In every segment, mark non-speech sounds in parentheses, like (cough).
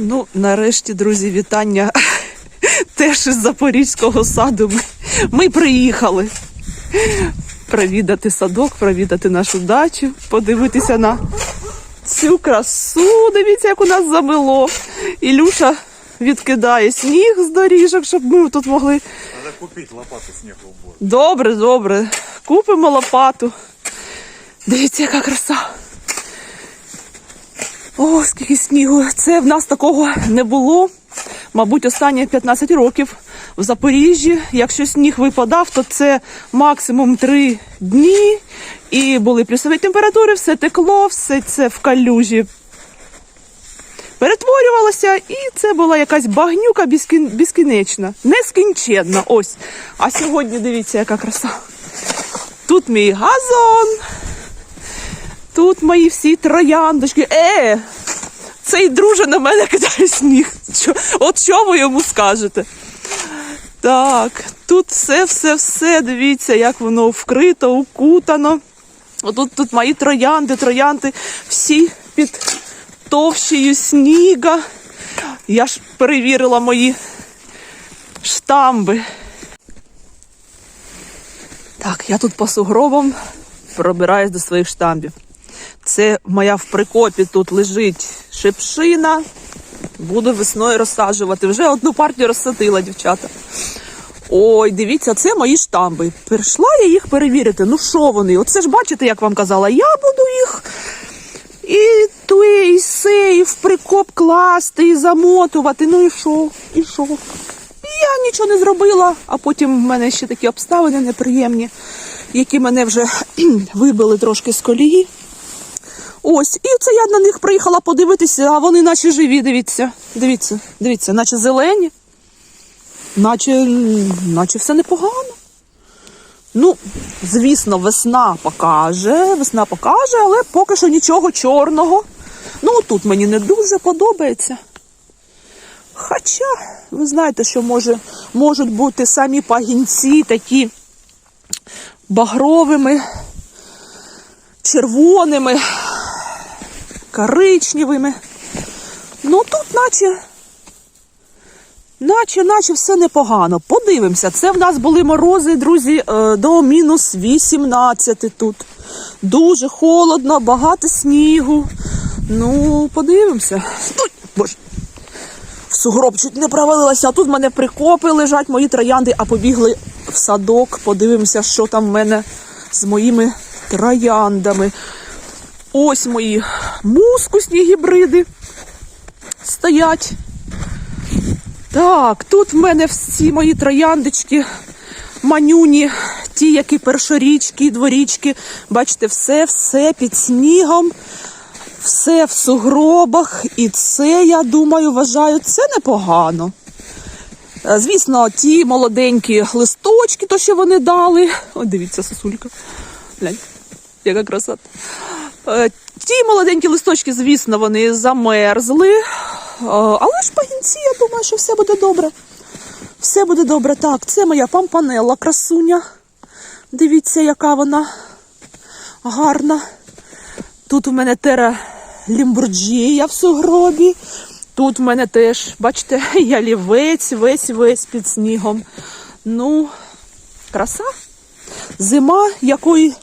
Ну, нарешті, друзі, вітання (laughs) теж із Запорізького саду. Ми, ми приїхали провідати садок, провідати нашу дачу, подивитися на цю красу. Дивіться, як у нас замило. Ілюша відкидає сніг з доріжок, щоб ми тут могли. Надо купить лопату снегоубор. Добре, добре. Купимо лопату. Дивіться, яка краса. О, скільки снігу. Це в нас такого не було. Мабуть, останні 15 років в Запоріжжі. Якщо сніг випадав, то це максимум 3 дні. І були плюсові температури, все текло, все це в калюжі перетворювалося, і це була якась багнюка безкін- безкінечна, нескінченна. Ось. А сьогодні дивіться, яка краса. Тут мій газон. Тут мої всі трояндочки. Е! Цей друже на мене кидає сніг. Що, от що ви йому скажете? Так, тут все, все, все. Дивіться, як воно вкрито, укутано. Отут тут мої троянди, троянди всі під товщею сніга. Я ж перевірила мої штамби. Так, я тут по сугробам пробираюсь до своїх штамбів. Це моя в прикопі тут лежить шипшина. Буду весною розсаджувати. Вже одну партію розсадила, дівчата. Ой, дивіться, це мої штамби. Прийшла я їх перевірити. Ну що вони? Оце ж бачите, як вам казала, я буду їх і тує, і се, і в прикоп класти, і замотувати. Ну і що? І що? Я нічого не зробила, а потім в мене ще такі обставини неприємні, які мене вже (clears throat) вибили трошки з колії. Ось, і це я на них приїхала подивитися, а вони наче живі, дивіться. Дивіться, дивіться, наче зелені, наче, наче все непогано. Ну, звісно, весна покаже, весна покаже, але поки що нічого чорного. Ну, тут мені не дуже подобається. Хоча, ви знаєте, що може, можуть бути самі пагінці такі багровими, червоними, коричневими. Ну тут наче, наче, наче все непогано. Подивимося. Це в нас були морози, друзі, е, до мінус 18 тут. Дуже холодно, багато снігу. Ну, подивимося. Ой, Боже. В сугроб чуть не провалилася, а тут в мене прикопи лежать мої троянди, а побігли в садок. Подивимося, що там в мене з моїми трояндами. Ось мої мускусні гібриди стоять. Так, тут в мене всі мої трояндочки, манюні, ті, які першорічки, дворічки. Бачите, все, все під снігом, все в сугробах. І це, я думаю, вважаю, це непогано. Е, Звісно, ті молоденькі листочки, то що вони дали. О, дивіться, сосулька. Глянь, яка красота. Е, Ті молоденькі листочки, звісно, вони замерзли. Е, Але ж пагінці, я думаю, що все буде добре. Все буде добре. Так, це моя пампанелла красуня. Дивіться, яка вона гарна. Тут у мене тера лімбурджія в сугробі. Тут в мене теж, бачите, (laughs) ялівець, весь весь під снігом. Ну, краса. Зима, якої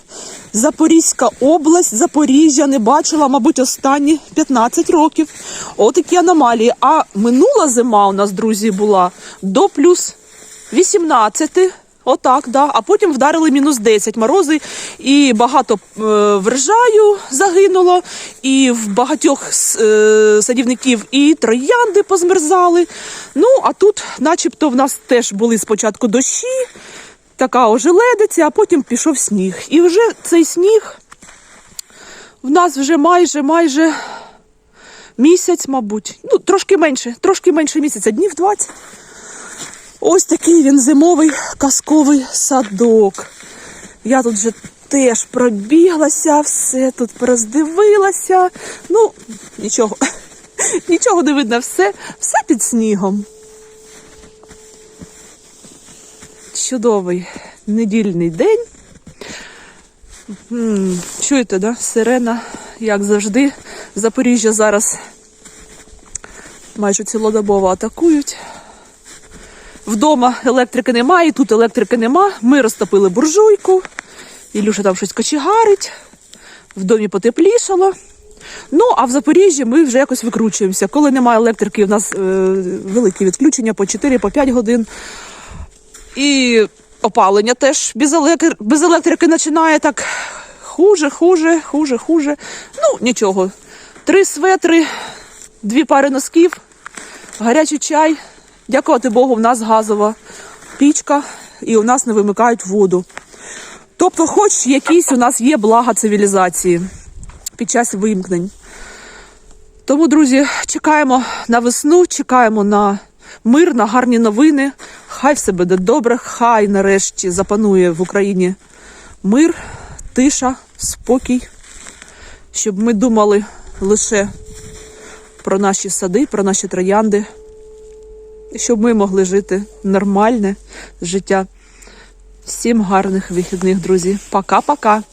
Запорізька область, Запоріжжя не бачила, мабуть, останні 15 років. Отакі аномалії. А минула зима у нас, друзі, була до плюс 18. Отак, да. А потім вдарили мінус 10 морози, і багато е, врожаю загинуло, і в багатьох е, садівників і троянди позмерзали. Ну, а тут, начебто, в нас теж були спочатку дощі, така ожеледиця, а потім пішов сніг. І вже цей сніг в нас вже майже майже місяць, мабуть. Ну, трошки менше, трошки менше місяця, днів 20. Ось такий він зимовий казковий садок. Я тут вже теж пробіглася, все тут роздивилася. Ну, нічого, (laughs) нічого не видно, все, все під снігом. Чудовий недільний день. Чуєте, да? Сирена, як завжди, Запоріжжя зараз майже цілодобово атакують. Вдома електрики немає, тут електрики нема. Ми розтопили буржуйку. Ілюша там щось кочегарить. В домі потеплішало. Ну, а в Запоріжжі ми вже якось викручуємося. Коли немає електрики, у нас е, великі відключення по 4-5 годин. І опалення теж без електрики, без електрики починає так хуже, хуже, хуже, хуже. Ну, нічого. Три светри, дві пари носків, гарячий чай. Дякувати Богу, в нас газова пічка і у нас не вимикають воду. Тобто, хоч якісь у нас є блага цивілізації під час вимкнень. Тому, друзі, чекаємо на весну, чекаємо на мир, на гарні новини. Хай все буде добре, хай нарешті запанує в Україні мир, тиша, спокій, щоб ми думали лише про наші сади, про наші троянди, щоб ми могли жити нормальне життя. Всім гарних вихідних, друзі. Пока-пока.